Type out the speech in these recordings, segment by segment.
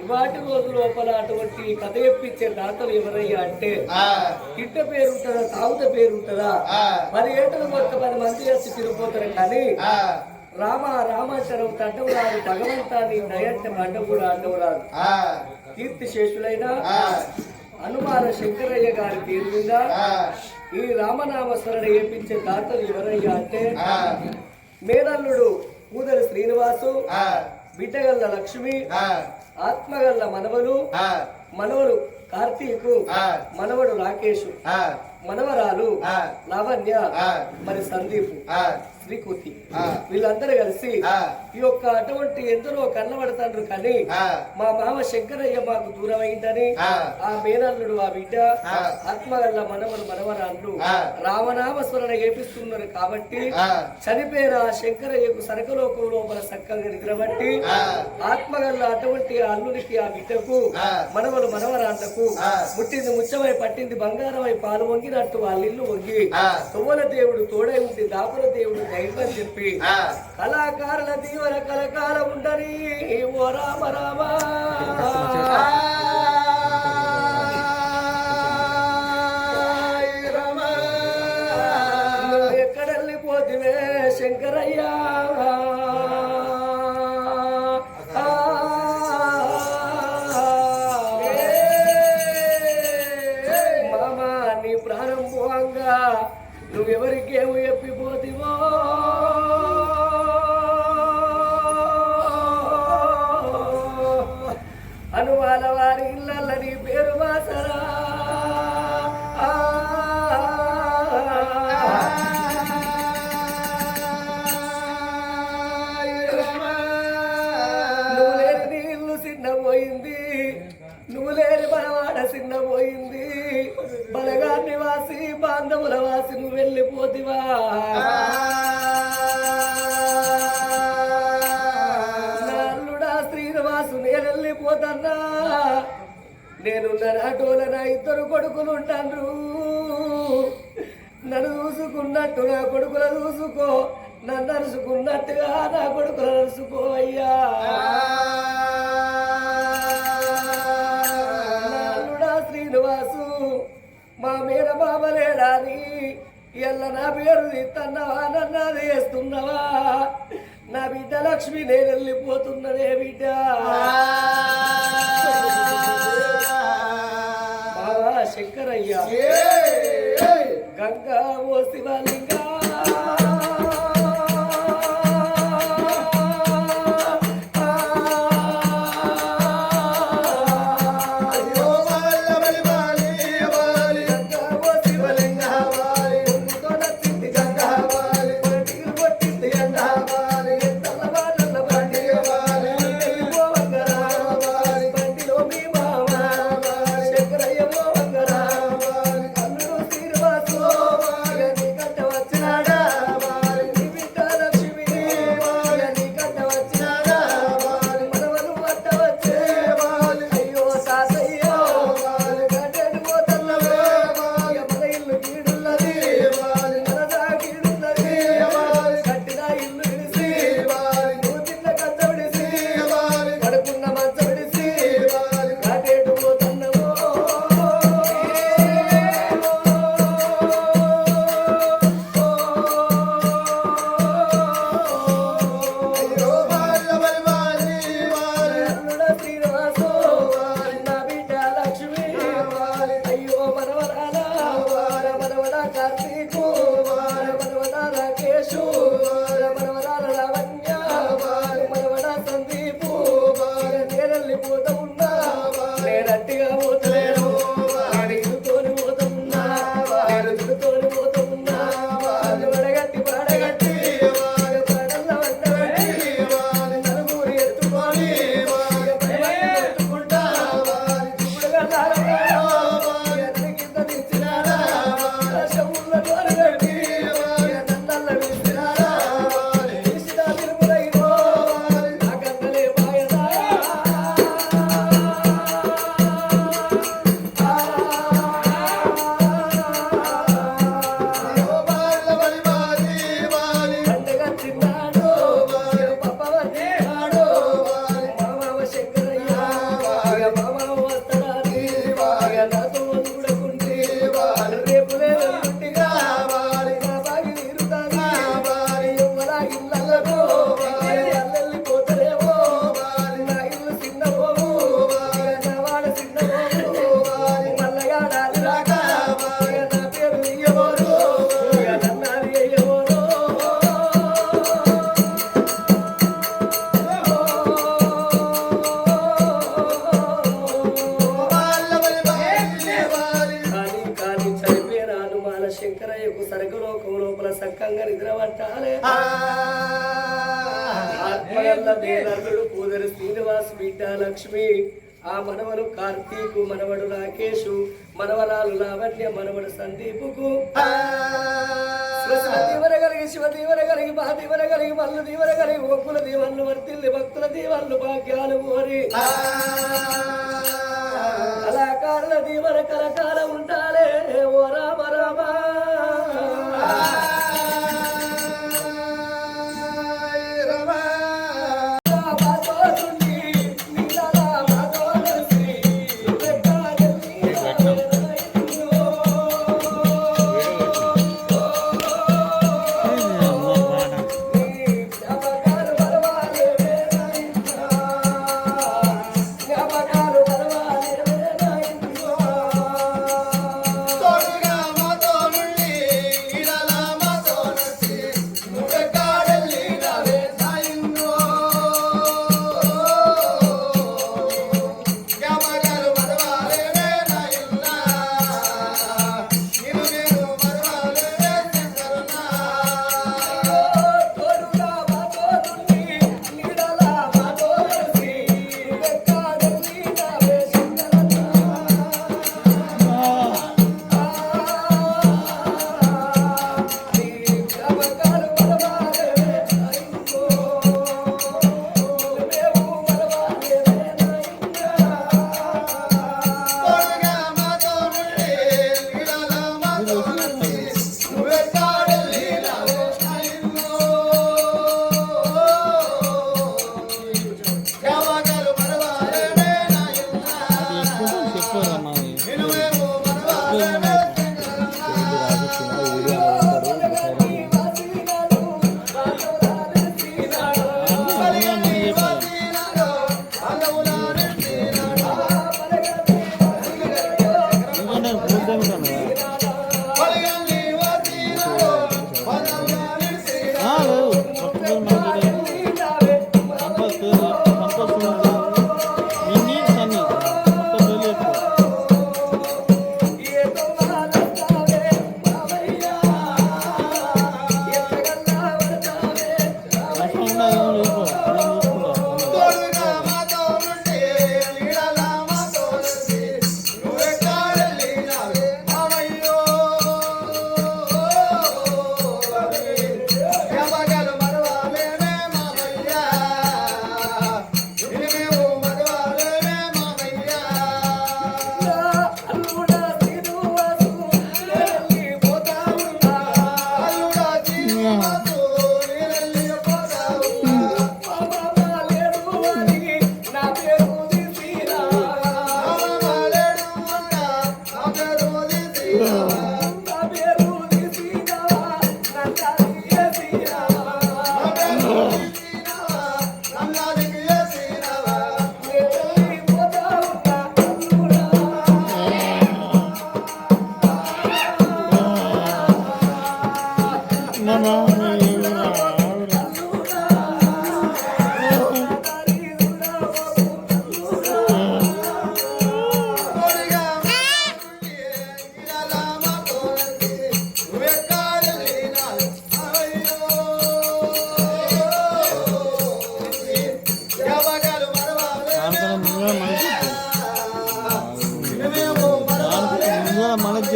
ఇవాటి రోజు లోపల అటువంటి కథ చెప్పించే దాతలు ఎవరయ్యా అంటే తిట్ట పేరు ఉంటుందా తాగుత పేరు ఉంటుందా పది ఏటలు మొత్తం పది మంది వచ్చి తిరిగిపోతారు కానీ రామ రామాచరం తండవు రాదు భగవంతాన్ని కూడా అండవు రాదు కీర్తి శేషులైన హనుమాన శంకరయ్య గారి పేరు మీద ఈ రామనామస్మరణ ఏపించే దాతలు ఎవరయ్యా అంటే మేనల్లుడు పూదరి శ్రీనివాసు బిడ్డగల్ల లక్ష్మి ఆత్మగల్ల మనవలు మనవడు కార్తీకు మనవడు రాకేష్ మనవరాలు లావణ్య మరి సందీప్ శ్రీకృతి వీళ్ళందరూ కలిసి ఈ యొక్క అటువంటి ఎందరో కన్నబడతాండ్రు కానీ మా మామ శంకరయ్య మాకు దూరం అయిందని ఆ మేనల్లుడు ఆ బిడ్డ ఆత్మగల్ల మనవడు మనవరాళ్ళు రామనామస్మరణ ఏపిస్తున్నారు కాబట్టి చనిపోయిన ఆ శంకరయ్యకు సరకలోకం లోపల చక్కగా నిద్రబట్టి ఆత్మగల్ల అటువంటి ఆ అల్లునికి ఆ బిడ్డకు మనవలు మనవరాళ్ళకు ముట్టింది ముచ్చమై పట్టింది బంగారమై పాలు వంగినట్టు వాళ్ళ ఇల్లు వంగి తొవ్వల దేవుడు తోడై ఉండి దాపుల దేవుడు దైవం చెప్పి కళాకారుల దీవెన కలకాల ఉండని ఓ రామ రామ. నువ్వు ఎక్కడెళ్ళిపోతివే శంకరయ్యా. మామా నీ ప్రాణం పోవంగా. నువ్వెవరికేమో చెప్పిపోతివో నేనున్న నాటోల ఇద్దరు కొడుకులు ఉంటాను నన్ను చూసుకున్నట్టు నా కొడుకుల చూసుకో నన్ను నరుసుకున్నట్టుగా నా కొడుకుల నరుసుకో అయ్యా. శ్రీనివాసు మా మీద బాబలేడాని ఎల్ల నా పేరు తీస్తున్నావా నన్ను అది వేస్తున్నావా? నా బిడ్డ లక్ష్మి నేను వెళ్ళిపోతున్నదే బిడ్డ. శంకరయ్య. గంగా ఓ శివలింగా. ఆత్మగల్ల దేనల్లుడు శ్రీనివాస్ బిడ్డ లక్ష్మి ఆ మనవడు కార్తీకు మనవడు రాకేషు మనవరాలు లావణ్య మనవడు సందీపుకు. దీవర కలిగి శివ దీవర కలిగి మహా దీవర కలిగి మల్లు దీవర కలిగి ఒక్కుల దీవన్లు వర్తిల్లి భక్తుల దీవన్లు భాగ్యాలు కోరి. కళాకారుల దీవర కలకాల ఉండాలే ఓ రామ రామ.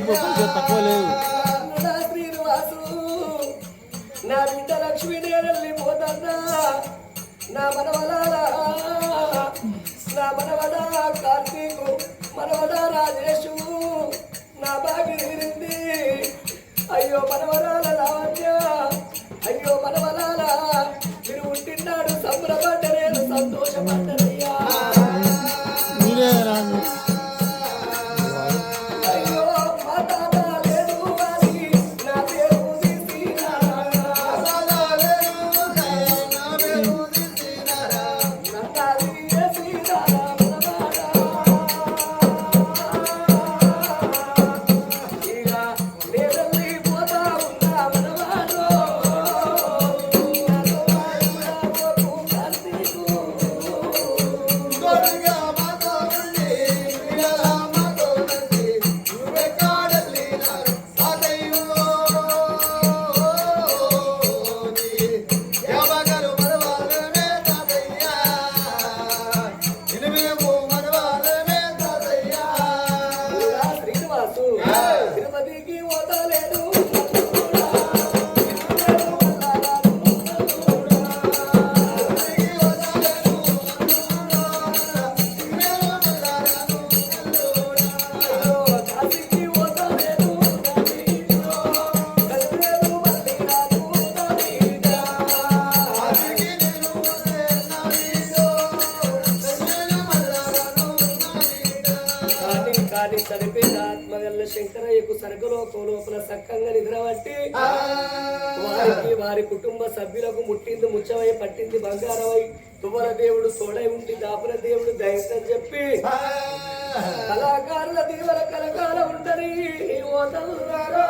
చెప్పు కొంచెం తక్కువ లేదు నా బిడ్డ లక్ష్మీ నేరల్లి పోతన్నా నా మనవ సర్గలోకం లోపల సక్కంగా నిద్రబట్టి వారికి వారి కుటుంబ సభ్యులకు ముట్టింది ముచ్చవై పట్టింది బంగారమై. తువ్వల దేవుడు తోడై ఉండి దాపుల దేవుడు ధైర్యం చెప్పి కళాకారుల దీవల కలకాల ఉండని ఓ తల్లులారా